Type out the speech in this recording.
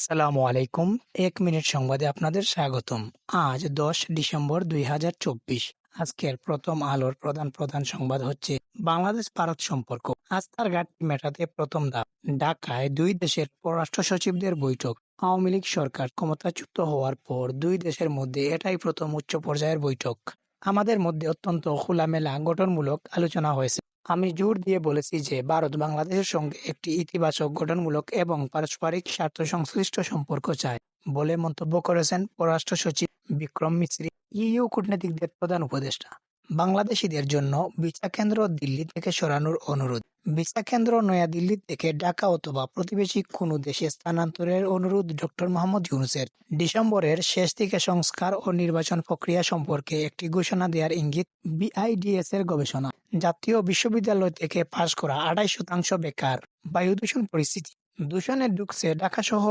আসসালামু আলাইকুম এক মিনিট সংবাদে আপনাদের স্বাগতম। আজ দশ ডিসেম্বর দুই হাজার চব্বিশ। আজকের প্রথম আলোর প্রধান প্রধান সংবাদ হচ্ছে বাংলাদেশ ভারত সম্পর্ক। আস্থার ঘাটতি মেটাতে প্রথম ধাপ। ঢাকায় দুই দেশের পররাষ্ট্র সচিবদের বৈঠক। আওয়ামী লীগ সরকার ক্ষমতাচ্যুত হওয়ার পর দুই দেশের মধ্যে এটাই প্রথম উচ্চ পর্যায়ের বৈঠক। আমাদের মধ্যে অত্যন্ত খোলামেলা গঠনমূলক আলোচনা হয়েছে। আমি জোর দিয়ে বলেছি যে, ভারত বাংলাদেশের সঙ্গে একটি ইতিবাচক গঠনমূলক এবং পারস্পরিক স্বার্থ সংশ্লিষ্ট সম্পর্ক চায় বলে মন্তব্য করেছেন পররাষ্ট্র সচিব বিক্রম মিশ্রি ইইউ কূটনীতিকদের প্রধান উপদেষ্টা। বাংলাদেশিদের জন্য ভিসা কেন্দ্র দিল্লি থেকে সরানোর অনুরোধ। ভিসা কেন্দ্র নয়াদিল্লি থেকে ঢাকা অথবা প্রতিবেশী কোনো দেশে স্থানান্তরের অনুরোধ ডক্টর মোহাম্মদ ইউনুসের। ডিসেম্বরের শেষ দিকে সংস্কার ও নির্বাচন প্রক্রিয়া সম্পর্কে একটি ঘোষণা দেওয়ার ইঙ্গিত বিআইডিএস এর গবেষণা। জাতীয় বিশ্ববিদ্যালয় থেকে পাশ করা আড়াই শতাংশ বেকার। বায়ু দূষণ পরিস্থিতি। দূষণে ঢুকছে ঢাকা সহ